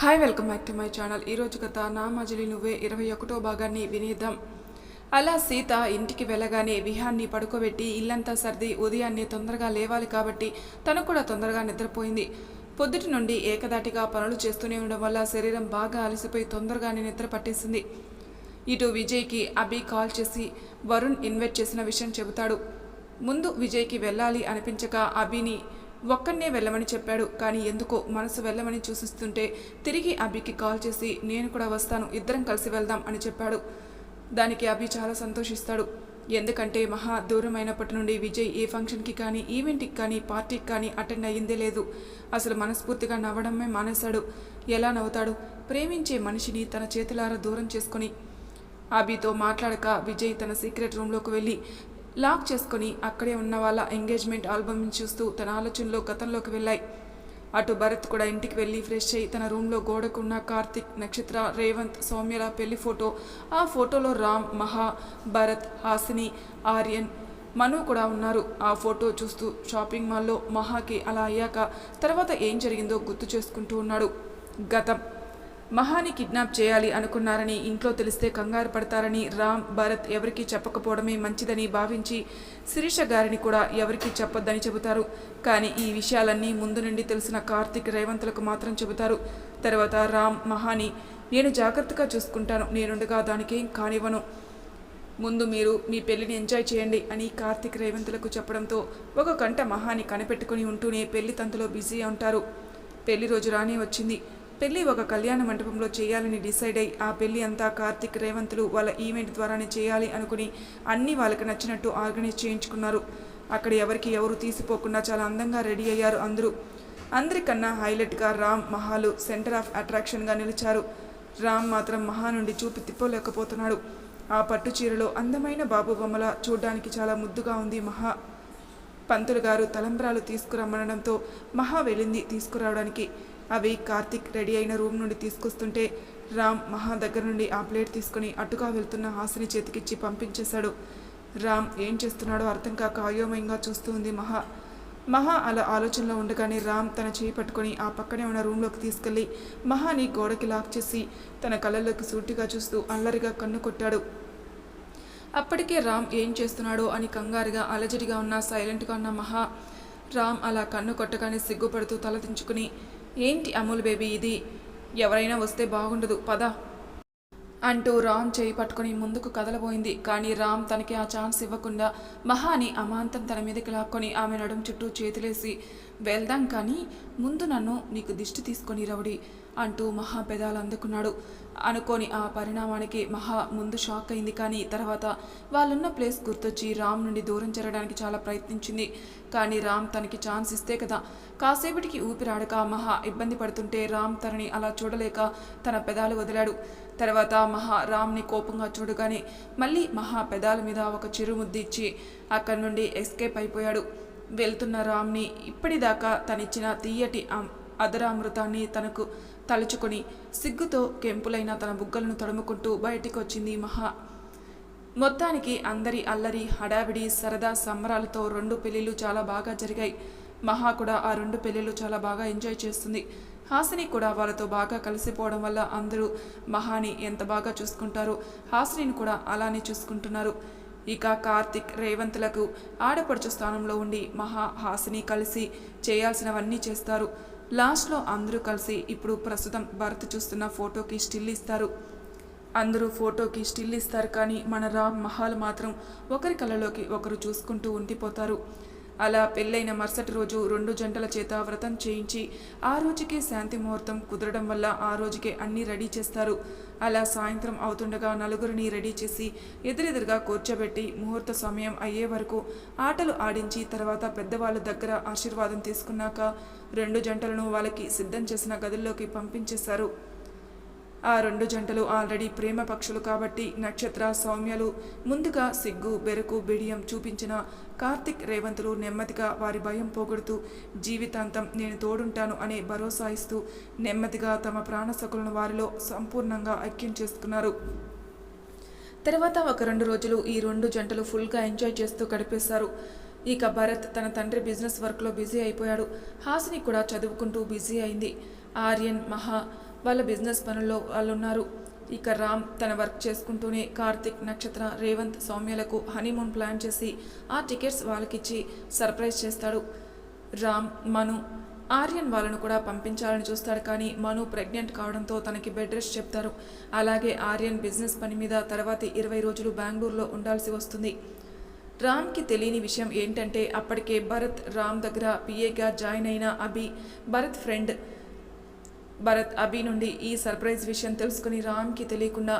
Hi welcome back to my channel. ఈరోజు కథ నా మజిలి నువ్వే ఇరవై ఒకటో భాగాన్ని వినేద్దాం. అలా సీత ఇంటికి వెళ్ళగానే విహాన్ని పడుకోబెట్టి ఇల్లంతా సర్ది ఉదయాన్నే తొందరగా లేవాలి కాబట్టి తను కూడా తొందరగా నిద్రపోయింది. పొద్దుటి నుండి ఏకదాటిగా పనులు చేస్తూనే ఉండడం వల్ల శరీరం బాగా అలసిపోయి తొందరగానే నిద్ర పట్టేసింది. ఇటు విజయ్కి అభి కాల్ చేసి వరుణ్ ఇన్వైట్ చేసిన విషయం చెబుతాడు. ముందు విజయ్కి వెళ్ళాలి అనిపించక అభిని ఒక్కనే వెళ్ళమని చెప్పాడు. కానీ ఎందుకో మనసు వెళ్ళమని చూసిస్తుంటే తిరిగి అభికి కాల్ చేసి నేను కూడా వస్తాను ఇద్దరం కలిసి వెళ్దాం అని చెప్పాడు. దానికి అభి చాలా సంతోషిస్తాడు. ఎందుకంటే మహా దూరమైనప్పటి నుండి విజయ్ ఏ ఫంక్షన్కి కానీ ఈవెంట్కి కానీ పార్టీకి కానీ అటెండ్ అయ్యిందే లేదు. అసలు మనస్ఫూర్తిగా నవ్వడమే మానేశాడు. ఎలా నవ్వుతాడు? ప్రేమించే మనిషిని తన చేతులారా దూరం చేసుకొని. అభితో మాట్లాడక విజయ్ తన సీక్రెట్ రూమ్లోకి వెళ్ళి లాక్ చేసుకొని అక్కడే ఉన్న వాళ్ళ ఎంగేజ్మెంట్ ఆల్బమ్ని చూస్తూ తన ఆలోచనలో గతంలోకి వెళ్ళాయి. అటు భరత్ కూడా ఇంటికి వెళ్ళి ఫ్రెష్ అయ్యి తన రూమ్లో గోడకున్న కార్తిక్ నక్షత్ర రేవంత్ సౌమ్యల పెళ్ళి ఫోటో ఆ ఫోటోలో రామ్ మహా భరత్ హాసిని ఆర్యన్ మను కూడా ఉన్నారు. ఆ ఫోటో చూస్తూ షాపింగ్ మాల్లో మహాకి అలా అయ్యాక తర్వాత ఏం జరిగిందో గుర్తు చేసుకుంటూ ఉన్నాడు. గతం మహాని కిడ్నాప్ చేయాలి అనుకున్నారని ఇంట్లో తెలిస్తే కంగారు పడతారని రామ్ భరత్ ఎవరికీ చెప్పకపోవడమే మంచిదని భావించి శిరీష గారిని కూడా ఎవరికీ చెప్పొద్దని చెబుతారు. కానీ ఈ విషయాలన్నీ ముందు నుండి తెలిసిన కార్తిక్ రేవంత్లకు మాత్రం చెబుతారు. తర్వాత రామ్ మహాని నేను జాగ్రత్తగా చూసుకుంటాను. నేనుండగా దానికేం కానివ్వను. ముందు మీరు మీ పెళ్ళిని ఎంజాయ్ చేయండి అని కార్తిక్ రేవంతులకు చెప్పడంతో ఒక గంట మహాని కనిపెట్టుకుని ఉంటూనే పెళ్ళి తంతులో బిజీ ఉంటారు. పెళ్ళి రోజు రానే వచ్చింది. పెళ్ళి ఒక కళ్యాణ మండపంలో చేయాలని డిసైడ్ అయి ఆ పెళ్ళి అంతా కార్తిక్ రేవంతులు వాళ్ళ ఈవెంట్ ద్వారానే చేయాలి అనుకుని అన్ని వాళ్ళకి నచ్చినట్టు ఆర్గనైజ్ చేయించుకున్నారు. అక్కడ ఎవరికి ఎవరు తీసిపోకుండా చాలా అందంగా రెడీ అయ్యారు అందరూ. అందరికన్నా హైలైట్గా రామ్ మహాలు సెంటర్ ఆఫ్ అట్రాక్షన్గా నిలిచారు. రామ్ మాత్రం మహా నుండి చూపి తిప్పలేకపోతున్నాడు. ఆ పట్టు చీరలో అందమైన బాబు బొమ్మల చూడ్డానికి చాలా ముద్దుగా ఉంది మహా. పంతులు గారు తలంబ్రాలు తీసుకురమ్మనడంతో మహా వెళ్ళింది తీసుకురావడానికి. అవి కార్తిక్ రెడీ అయిన రూమ్ నుండి తీసుకొస్తుంటే రామ్ మహా దగ్గర నుండి ఆ ప్లేట్ తీసుకుని అటుగా వెళ్తున్న హాసిని చేతికిచ్చి పంపించేశాడు. రామ్ ఏం చేస్తున్నాడో అర్థం కాక అయోమయంగా చూస్తూ ఉంది మహా. మహా అలా ఆలోచనలో ఉండగానే రామ్ తన చేయి పట్టుకొని ఆ పక్కనే ఉన్న రూమ్లోకి తీసుకెళ్ళి మహాని గోడకి లాక్ చేసి తన కళ్ళల్లోకి సూటిగా చూస్తూ అల్లరిగా కన్ను కొట్టాడు. అప్పటికే రామ్ ఏం చేస్తున్నాడో అని కంగారుగా అలజడిగా ఉన్న సైలెంట్గా ఉన్న మహా. రామ్ అలా కన్ను కొట్టగానే సిగ్గుపడుతూ తలదించుకుని ఏంటి అమూల్ బేబీ ఇది? ఎవరైనా వస్తే బాగుండదు పద. అంటూ రామ్ చేయి పట్టుకుని ముందుకు కదలబోయింది. కానీ రామ్ తనకి ఆ ఛాన్స్ ఇవ్వకుండా మహాని అమాంతం తన మీదకి లాక్కొని ఆమె నడుం చుట్టూ చేతులేసి వెళ్దాం కానీ ముందు నన్ను నీకు దిష్టి తీసుకొని రౌడీ. అంటూ మహా పెదాలు అందుకున్నాడు. అనుకోని ఆ పరిణామానికి మహా ముందు షాక్ అయింది. కానీ తర్వాత వాళ్ళున్న ప్లేస్ గుర్తొచ్చి రామ్ నుండి దూరం జరగడానికి చాలా ప్రయత్నించింది. కానీ రామ్ తనకి ఛాన్స్ ఇస్తే కదా. కాసేపటికి ఊపిరాడక మహా ఇబ్బంది పడుతుంటే రామ్ తనని అలా చూడలేక తన పెదాలు వదిలాడు. తర్వాత మహా రామ్ని కోపంగా చూడగానే మళ్ళీ మహా పెదాల మీద ఒక చిరుముద్ది ఇచ్చి అక్కడి నుండి ఎస్కేప్ అయిపోయాడు. వెళ్తున్న రామ్ని ఇప్పటిదాకా తనిచ్చిన తీయటి అదరామృతాన్ని తనకు తలుచుకొని సిగ్గుతో కెంపులైన తన బుగ్గలను తడుముకుంటూ బయటికి వచ్చింది మహా. మొత్తానికి అందరి అల్లరి హడావిడి సరదా సంబరాలతో రెండు పెళ్ళిళ్ళు చాలా బాగా జరిగాయి. మహా కూడా ఆ రెండు పెళ్ళిళ్ళు చాలా బాగా ఎంజాయ్ చేస్తుంది. హాసిని కూడా వాళ్ళతో బాగా కలిసిపోవడం వల్ల అందరూ మహాని ఎంత బాగా చూసుకుంటారో హాసినిని కూడా అలానే చూసుకుంటున్నారు. ఇక కార్తిక్ రేవంత్లకు ఆడపడుచు స్థానంలో ఉండి మహా హాసిని కలిసి చేయాల్సినవన్నీ చేస్తారు. లాస్ట్లో అందరూ కలిసి ఇప్పుడు ప్రస్తుతం భరత్ చూస్తున్న ఫోటోకి స్టిల్ ఇస్తారు. అందరూ ఫోటోకి స్టిల్ ఇస్తారు కానీ మన రామ్ మహాల్ మాత్రం ఒకరి కళ్ళలోకి ఒకరు చూసుకుంటూ ఉండిపోతారు. అలా పెళ్ళైన మరుసటి రోజు రెండు జంటల చేత వ్రతం చేయించి ఆ రోజుకే శాంతి ముహూర్తం కుదరడం వల్ల ఆ రోజుకే అన్నీ రెడీ చేస్తారు. అలా సాయంత్రం అవుతుండగా నలుగురిని రెడీ చేసి ఎదురెదురుగా కూర్చోబెట్టి ముహూర్త సమయం అయ్యే వరకు ఆటలు ఆడించి తర్వాత పెద్దవాళ్ళ దగ్గర ఆశీర్వాదం తీసుకున్నాక రెండు జంటలను వాళ్ళకి సిద్ధం చేసిన గదుల్లోకి పంపించేశారు. ఆ రెండు జంటలు ఆల్రెడీ ప్రేమ పక్షులు కాబట్టి నక్షత్ర సౌమ్యలు ముందుగా సిగ్గు బెరకు బిడియం చూపించిన కార్తిక్ రేవంతులు నెమ్మదిగా వారి భయం పోగొడుతూ జీవితాంతం నేను తోడుంటాను అనే భరోసా ఇస్తూ నెమ్మదిగా తమ ప్రాణసకులను వారిలో సంపూర్ణంగా ఐక్యం చేసుకున్నారు. తర్వాత ఒక రెండు రోజులు ఈ రెండు జంటలు ఫుల్గా ఎంజాయ్ చేస్తూ గడిపేశారు. ఇక భరత్ తన తండ్రి బిజినెస్ వర్క్లో బిజీ అయిపోయాడు. హాసిని కూడా చదువుకుంటూ బిజీ అయింది. ఆర్యన్ మహా వాళ్ళ బిజినెస్ పనుల్లో వాళ్ళు ఉన్నారు ఇక రామ్ తన వర్క్ చేసుకుంటూనే కార్తిక్ నక్షత్ర రేవంత్ సౌమ్యలకు హనీమూన్ ప్లాన్ చేసి ఆ టికెట్స్ వాళ్ళకిచ్చి సర్ప్రైజ్ చేస్తాడు. రామ్ మను ఆర్యన్ వాళ్ళను కూడా పంపించాలని చూస్తాడు కానీ మను ప్రెగ్నెంట్ కావడంతో తనకి బెడ్ రెస్ట్ చెప్తారు. అలాగే ఆర్యన్ బిజినెస్ పని మీద తర్వాతి ఇరవై రోజులు బెంగళూరులో ఉండాల్సి వస్తుంది. రామ్కి తెలియని విషయం ఏంటంటే అప్పటికే భరత్ రామ్ దగ్గర పిఏగా జాయిన్ అయిన అభి భరత్ ఫ్రెండ్ భరత్ అభి నుండి ఈ సర్ప్రైజ్ విషయం తెలుసుకుని రామ్కి తెలియకుండా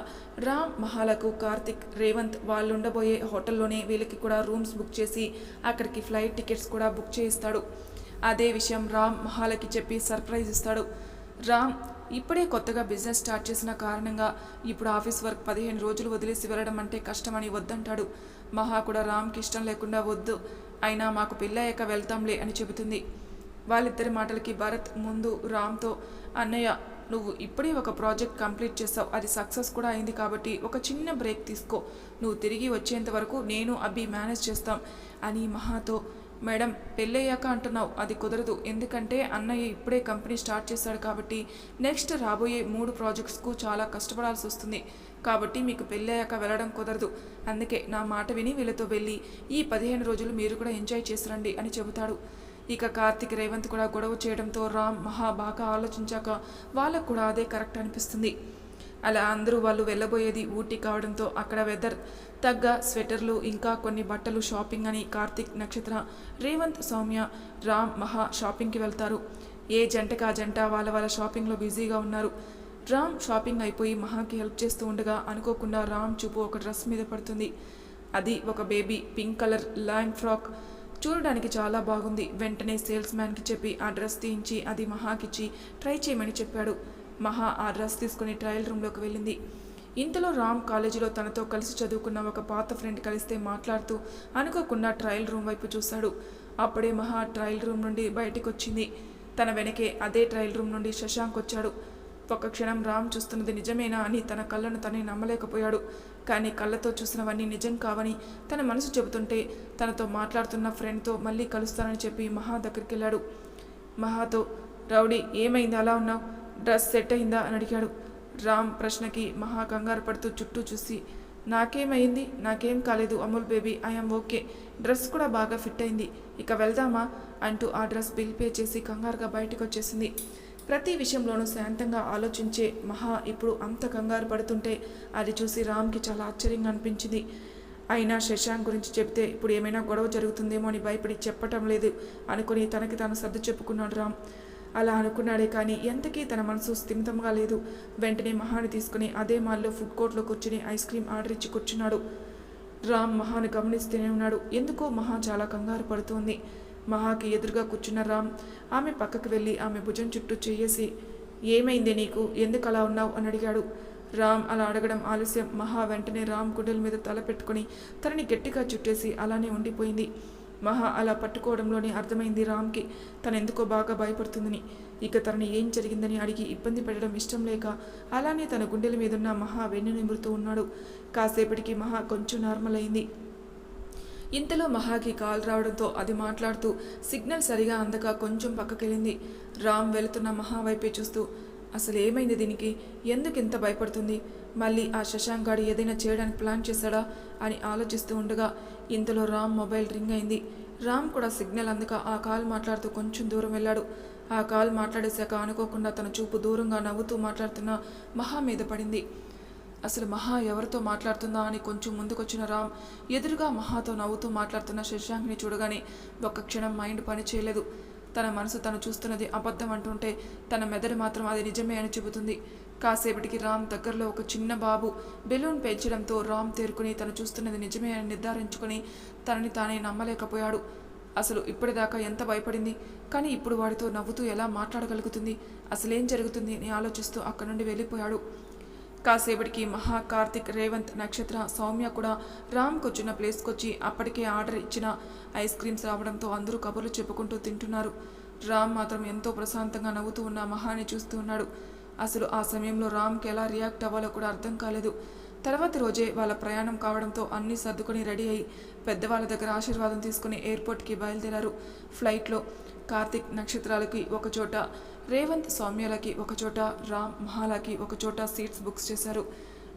రామ్ మహాలకు కార్తిక్ రేవంత్ వాళ్ళు ఉండబోయే హోటల్లోనే వీళ్ళకి కూడా రూమ్స్ బుక్ చేసి అక్కడికి ఫ్లైట్ టికెట్స్ కూడా బుక్ చేయిస్తాడు. అదే విషయం రామ్ మహాలకి చెప్పి సర్ప్రైజ్ ఇస్తాడు. రామ్ ఇప్పుడే కొత్తగా బిజినెస్ స్టార్ట్ చేసిన కారణంగా ఇప్పుడు ఆఫీస్ వర్క్ పదిహేను రోజులు వదిలేసి వెళ్ళడం అంటే కష్టమని వద్దంటాడు. మహా కూడా రామ్కి ఇష్టం లేకుండా వద్దు. అయినా మాకు పెళ్ళయ్యాక వెళ్తాంలే అని చెబుతుంది. వాళ్ళిద్దరి మాటలకి భరత్ ముందు రామ్తో అన్నయ్య నువ్వు ఇప్పుడే ఒక ప్రాజెక్ట్ కంప్లీట్ చేసావు. అది సక్సెస్ కూడా అయింది కాబట్టి ఒక చిన్న బ్రేక్ తీసుకో. నువ్వు తిరిగి వచ్చేంత వరకు నేను అబ్బి మేనేజ్ చేస్తాం అని మహాతో మేడం పెళ్ళయ్యాక అంటున్నావు. అది కుదరదు. ఎందుకంటే అన్నయ్య ఇప్పుడే కంపెనీ స్టార్ట్ చేశాడు కాబట్టి నెక్స్ట్ రాబోయే మూడు ప్రాజెక్ట్స్కు చాలా కష్టపడాల్సి వస్తుంది. కాబట్టి మీకు పెళ్ళయ్యాక వెళ్ళడం కుదరదు. అందుకే నా మాట విని వీళ్ళతో వెళ్ళి ఈ పదిహేను రోజులు మీరు కూడా ఎంజాయ్ చేసిరండి అని చెబుతాడు. ఇక కార్తిక్ రేవంత్ కూడా గొడవ చేయడంతో రామ్ మహా బాగా ఆలోచించాక వాళ్ళకు కూడా అదే కరెక్ట్ అనిపిస్తుంది. అలా అందరూ వాళ్ళు వెళ్ళబోయేది ఊటీ కావడంతో అక్కడ వెదర్ తగ్గ స్వెటర్లు ఇంకా కొన్ని బట్టలు షాపింగ్ అని కార్తిక్ నక్షత్ర రేవంత్ సౌమ్య రామ్ మహా షాపింగ్కి వెళ్తారు. ఏ జంటకు ఆ జంట వాళ్ళ వాళ్ళ షాపింగ్లో బిజీగా ఉన్నారు. రామ్ షాపింగ్ అయిపోయి మహాకి హెల్ప్ చేస్తూ ఉండగా అనుకోకుండా రామ్ చూపు ఒక డ్రెస్ మీద పడుతుంది. అది ఒక baby pink colour long frock చూడడానికి చాలా బాగుంది. వెంటనే సేల్స్ మ్యాన్కి చెప్పి ఆ డ్రెస్ తీయించి అది మహాకిచ్చి ట్రై చేయమని చెప్పాడు. మహా ఆ డ్రెస్ తీసుకుని ట్రయల్ రూమ్లోకి వెళ్ళింది. ఇంతలో రామ్ కాలేజీలో తనతో కలిసి చదువుకున్న ఒక పాత ఫ్రెండ్ కలిస్తే మాట్లాడుతూ అనుకోకుండా ట్రయల్ రూమ్ వైపు చూశాడు. అప్పుడే మహా ట్రయల్ రూమ్ నుండి బయటకు వచ్చింది తన వెనకే అదే ట్రయల్ రూమ్ నుండి శశాంక్ వచ్చాడు. ఒక క్షణం రామ్ చూస్తున్నది నిజమేనా అని తన కళ్ళను తనే నమ్మలేకపోయాడు. కానీ కళ్ళతో చూసినవన్నీ నిజం కావని తన మనసు చెబుతుంటే తనతో మాట్లాడుతున్న ఫ్రెండ్తో మళ్ళీ కలుస్తానని చెప్పి మహా దగ్గరికి వెళ్ళాడు మహాతో రౌడీ ఏమైంది? అలా ఉన్నావు? డ్రెస్ సెట్ అయిందా? అని అడిగాడు. రామ్ ప్రశ్నకి మహా కంగారు పడుతూ చుట్టూ చూసి నాకేమైంది? నాకేం కాలేదు Amul baby I'm okay. Dress కూడా బాగా ఫిట్ అయింది. ఇక వెళ్దామా? అంటూ ఆ డ్రెస్ బిల్ పే చేసి కంగారుగా బయటకు వచ్చేసింది ప్రతి విషయంలోనూ శాంతంగా ఆలోచించే మహా ఇప్పుడు అంత కంగారు పడుతుంటే అది చూసి రామ్కి చాలా ఆశ్చర్యంగా అనిపించింది. అయినా శశాంక్ గురించి చెప్తే ఇప్పుడు ఏమైనా గొడవ జరుగుతుందేమో అని భయపడి చెప్పటం లేదు అనుకుని తనకి తాను సర్దు చెప్పుకున్నాడు రామ్. అలా అనుకున్నాడే కానీ ఎంతకీ తన మనసు స్థిమితంగా లేదు. వెంటనే మహాని తీసుకుని అదే మాల్లో ఫుడ్ కోర్ట్లో కూర్చుని ఐస్ క్రీమ్ ఆర్డర్ ఇచ్చి కూర్చున్నాడు. రామ్ మహాను గమనిస్తూనే ఉన్నాడు. ఎందుకో మహా చాలా కంగారు పడుతోంది. మహాకి ఎదురుగా కూర్చున్న రామ్ ఆమె పక్కకు వెళ్ళి ఆమె భుజం చుట్టూ చేయేసి ఏమైంది నీకు? ఎందుకు అలా ఉన్నావు? అని అడిగాడు. రామ్ అలా అడగడం ఆలస్యం. మహా వెంటనే రామ్ గుండెల మీద తల పెట్టుకుని తనని గట్టిగా చుట్టేసి అలానే ఉండిపోయింది. మహా అలా పట్టుకోవడంలోనే అర్థమైంది రామ్కి తను ఎందుకో బాగా భయపడుతుందని. ఇక తనని ఏం జరిగిందని అడిగి ఇబ్బంది పెట్టడం ఇష్టం లేక అలానే తన గుండెల మీదున్న మహా వెన్ను నిమురుతూ ఉన్నాడు. కాసేపటికి మహా కొంచెం నార్మల్ అయింది. ఇంతలో మహాకి కాల్ రావడంతో అది మాట్లాడుతూ సిగ్నల్ సరిగా అందక కొంచెం పక్కకెళ్ళింది. రామ్ వెళుతున్న మహా వైపే చూస్తూ అసలు ఏమైంది దీనికి? ఎందుకు ఇంత భయపడుతుంది? మళ్ళీ ఆ శశాంక్ గాడు ఏదైనా చేయడానికి ప్లాన్ చేశాడా? అని ఆలోచిస్తూ ఉండగా ఇంతలో రామ్ మొబైల్ రింగ్ అయింది. రామ్ కూడా సిగ్నల్ అందక ఆ కాల్ మాట్లాడుతూ కొంచెం దూరం వెళ్ళాడు. ఆ కాల్ మాట్లాడేశాక అనుకోకుండా తన చూపు దూరంగా నవ్వుతూ మాట్లాడుతున్న మహా మీద పడింది. అసలు మహా ఎవరితో మాట్లాడుతుందా అని కొంచెం ముందుకొచ్చిన రామ్ ఎదురుగా మహాతో నవ్వుతూ మాట్లాడుతున్న శశాంక్ని చూడగానే ఒక్క క్షణం మైండ్ పని చేయలేదు. తన మనసు తను చూస్తున్నది అబద్ధం అంటుంటే తన మెదడు మాత్రం అది నిజమే అని చెబుతుంది. కాసేపటికి రామ్ దగ్గరలో ఒక చిన్న బాబు బెలూన్ పెంచడంతో రామ్ తేరుకుని తను చూస్తున్నది నిజమే అని నిర్ధారించుకుని తనని తానే నమ్మలేకపోయాడు. అసలు ఇప్పటిదాకా ఎంత భయపడింది? కానీ ఇప్పుడు వాడితో నవ్వుతూ ఎలా మాట్లాడగలుగుతుంది? అసలేం జరుగుతుంది అని ఆలోచిస్తూ అక్కడి నుండి వెళ్ళిపోయాడు. కాసేపటికి మహా కార్తిక్ రేవంత్ నక్షత్ర సౌమ్య కూడా రామ్ వచ్చిన ప్లేస్కి వచ్చి అప్పటికే ఆర్డర్ ఇచ్చిన ఐస్ క్రీమ్స్ రావడంతో అందరూ కబుర్లు చెప్పుకుంటూ తింటున్నారు. రామ్ మాత్రం ఎంతో ప్రశాంతంగా నవ్వుతూ ఉన్న మహాని చూస్తూ ఉన్నాడు. అసలు ఆ సమయంలో రామ్కి ఎలా రియాక్ట్ అవ్వాలో కూడా అర్థం కాలేదు. తర్వాతి రోజే వాళ్ళ ప్రయాణం కావడంతో అన్నీ సర్దుకొని రెడీ అయి పెద్దవాళ్ళ దగ్గర ఆశీర్వాదం తీసుకుని ఎయిర్పోర్ట్కి బయలుదేరారు. ఫ్లైట్లో కార్తిక్ నక్షత్రాలకి ఒకచోట రేవంత్ సౌమ్యలకి ఒకచోట రామ్ మహాలకి ఒకచోట సీట్స్ బుక్స్ చేశారు.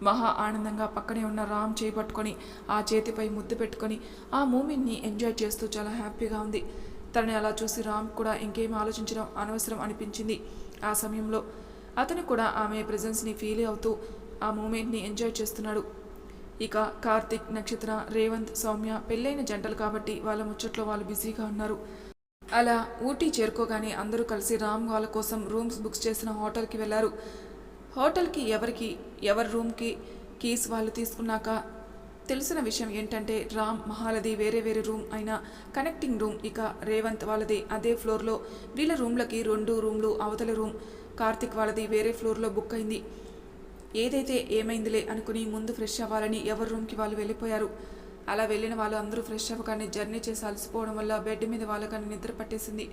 మహా ఆనందంగా పక్కనే ఉన్న రామ్ చేయి పట్టుకొని ఆ చేతిపై ముద్దు పెట్టుకొని ఆ మూమెంట్ని ఎంజాయ్ చేస్తూ చాలా హ్యాపీగా ఉంది. తనని అలా చూసి రామ్ కూడా ఇంకేం ఆలోచించడం అనవసరం అనిపించింది. ఆ సమయంలో అతను కూడా ఆమె ప్రజెన్స్ని ఫీల్ అవుతూ ఆ మూమెంట్ని ఎంజాయ్ చేస్తున్నాడు. ఇక కార్తిక్ నక్షత్ర రేవంత్ సౌమ్య పెళ్ళైన జంటలు కాబట్టి వాళ్ళ ముచ్చట్లో వాళ్ళు బిజీగా ఉన్నారు. అలా ఊటీ చేరుకోగానే అందరూ కలిసి రామ్ వాళ్ళ కోసం రూమ్స్ బుక్స్ చేసిన హోటల్కి వెళ్ళారు హోటల్కి ఎవరికి ఎవరి రూమ్కి కీస్ వాళ్ళు తీసుకున్నాక తెలిసిన విషయం ఏంటంటే రామ్ మహాలది వేరే వేరే రూమ్ అయిన కనెక్టింగ్ రూమ్ ఇక రేవంత్ వాళ్ళది అదే ఫ్లోర్లో. వీళ్ళ రూమ్లకి రెండు రూమ్లు అవతల రూమ్ కార్తిక్ వాళ్ళది వేరే ఫ్లోర్లో బుక్ అయింది. ఏదైతే ఏమైందిలే అనుకుని ముందు ఫ్రెష్ అవ్వాలని ఎవరి రూమ్కి వాళ్ళు వెళ్ళిపోయారు. అలా వెళ్ళిన వాళ్ళు అందరూ ఫ్రెష్ అవ్వగానే జర్నీ చేసి అలసిపోవడం వల్ల బెడ్ మీద వాళ్ళకని నిద్ర పట్టేసింది.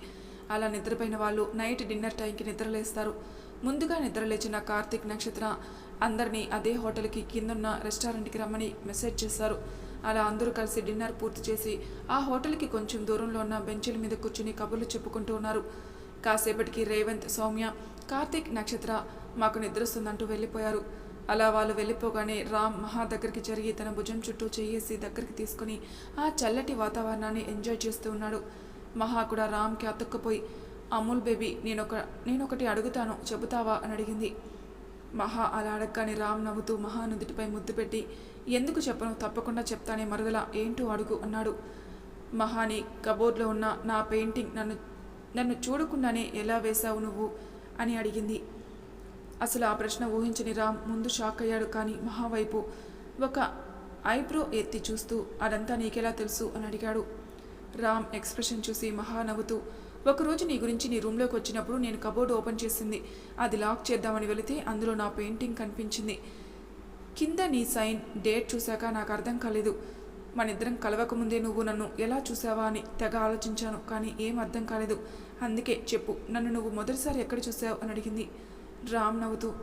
అలా నిద్రపోయిన వాళ్ళు నైట్ డిన్నర్ టైంకి నిద్రలేస్తారు. ముందుగా నిద్రలేచిన కార్తీక్ నక్షత్ర అందరినీ అదే హోటల్కి కిందున్న రెస్టారెంట్కి రమ్మని మెసేజ్ చేశారు. అలా అందరూ కలిసి డిన్నర్ పూర్తి చేసి ఆ హోటల్కి కొంచెం దూరంలో ఉన్న బెంచుల మీద కూర్చుని కబుర్లు చెప్పుకుంటూ ఉన్నారు. కాసేపటికి రేవంత్ సౌమ్య కార్తీక్ నక్షత్ర మాకు నిద్రస్తుందంటూ వెళ్ళిపోయారు. అలా వాళ్ళు వెళ్ళిపోగానే రామ్ మహా దగ్గరికి జరిగి తన భుజం చుట్టూ చేయేసి దగ్గరికి తీసుకుని ఆ చల్లటి వాతావరణాన్ని ఎంజాయ్ చేస్తూ ఉన్నాడు. మహా కూడా రామ్కి అతుక్కుపోయి అమూల్ బేబీ నేనొక నేనొకటి అడుగుతాను చెబుతావా? అని అడిగింది. మహా అలా అడగగానే రామ్ నవ్వుతూ మహా నుదుటిపై ముద్దు పెట్టి ఎందుకు చెప్పను? తప్పకుండా చెప్తానే మరదల ఏంటో అడుగు అన్నాడు. మహాని కబోర్డ్లో ఉన్న నా పెయింటింగ్ నన్ను నన్ను చూడకుండానే ఎలా వేశావు నువ్వు? అని అడిగింది. అసలు ఆ ప్రశ్న ఊహించని రామ్ ముందు షాక్ అయ్యాడు కానీ మహావైపు ఒక ఐబ్రో ఎత్తి చూస్తూ అదంతా నీకెలా తెలుసు? అని అడిగాడు. రామ్ ఎక్స్ప్రెషన్ చూసి మహా నవ్వుతూ ఒకరోజు నీ గురించి నీ రూమ్లోకి వచ్చినప్పుడు నేను కబోర్డ్ ఓపెన్ చేసింది. అది లాక్ చేద్దామని వెళితే అందులో నా పెయింటింగ్ కనిపించింది. కింద నీ సైన్ డేట్ చూశాక నాకు అర్థం కాలేదు. మన ఇద్దరం కలవకముందే నువ్వు నన్ను ఎలా చూసావా అని తెగ ఆలోచించాను కానీ ఏం అర్థం కాలేదు. అందుకే చెప్పు నన్ను నువ్వు మొదటిసారి ఎక్కడ చూసావు అని అడిగింది. రామ్ నవ్వుతూ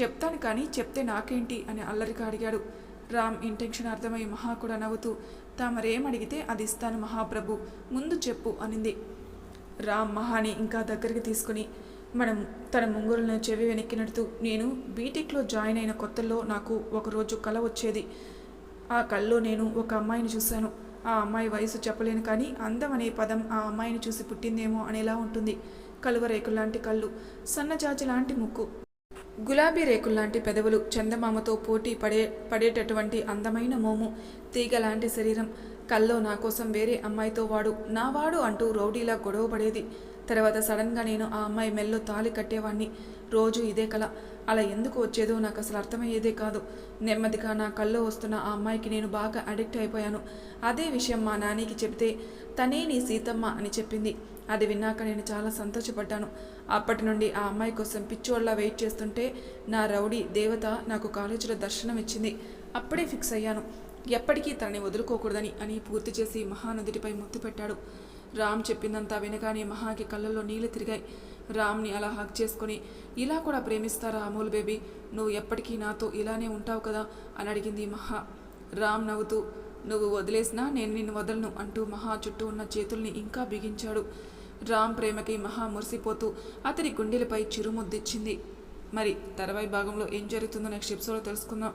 చెప్తాను కానీ చెప్తే నాకేంటి? అని అల్లరిగా అడిగాడు. రామ్ ఇంటెన్షన్ అర్థమై మహా కూడా నవ్వుతూ తామరేం అడిగితే అది ఇస్తాను మహాప్రభు ముందు చెప్పు అనింది. రామ్ మహాని ఇంకా దగ్గరికి తీసుకుని మనం తన ముంగురులను చెవి వెనక్కి నడుతూ నేను బీటెక్లో జాయిన్ అయిన కొత్తల్లో నాకు ఒకరోజు కళ వచ్చేది. ఆ కల్లో నేను ఒక అమ్మాయిని చూశాను. ఆ అమ్మాయి వయసు చెప్పలేను కానీ అందం అనే పదం ఆ అమ్మాయిని చూసి పుట్టిందేమో అనేలా ఉంటుంది. కలువ రేకుల్లాంటి కళ్ళు సన్నజాజి లాంటి ముక్కు గులాబీ రేకుల్లాంటి పెదవులు చందమామతో పోటీ పడే పడేటటువంటి అందమైన మోము తీగలాంటి శరీరం. కల్లో నా కోసం వేరే అమ్మాయితో వాడు నా వాడు అంటూ రౌడీలా గొడవ పడేది తర్వాత సడన్గా నేను ఆ అమ్మాయి మెల్లో తాళి కట్టేవాణ్ణి. రోజు ఇదే కల. అలా ఎందుకు వచ్చేదో నాకు అసలు అర్థమయ్యేదే కాదు. నెమ్మదిగా నా కల్లో వస్తున్న ఆ అమ్మాయికి నేను బాగా అడిక్ట్ అయిపోయాను. అదే విషయం మా నానికి చెబితే తనే నీ సీతమ్మ అని చెప్పింది. అది విన్నాక నేను చాలా సంతోషపడ్డాను. అప్పటి నుండి ఆ అమ్మాయి కోసం పిచ్చోళ్ళ వెయిట్ చేస్తుంటే నా రౌడీ దేవత నాకు కాలేజీలో దర్శనం ఇచ్చింది. అప్పుడే ఫిక్స్ అయ్యాను. ఎప్పటికీ తనని వదులుకోకూడదని అని పూర్తి చేసి మహానదుడిపై ముద్దు పెట్టాడు. రామ్ చెప్పిందంతా వినగానే మహాకి కళ్ళల్లో నీళ్ళు తిరిగాయి. రామ్ని అలా హక్ చేసుకుని ఇలా కూడా ప్రేమిస్తారా అమూల్ బేబీ? నువ్వు ఎప్పటికీ నాతో ఇలానే ఉంటావు కదా? అని అడిగింది మహా. రామ్ నవ్వుతూ నువ్వు వదిలేసినా నేను నిన్ను వదలను అంటూ మహా చుట్టూ ఉన్న చేతుల్ని ఇంకా బిగించాడు. రామ్ ప్రేమకి మహా మురిసిపోతూ అతని గుండెలపై చిరుముద్దిచ్చింది. మరి తర్వాయి భాగంలో ఏం జరుగుతుందో నెక్స్ట్ ఎపిసోడ్లో తెలుసుకుందాం.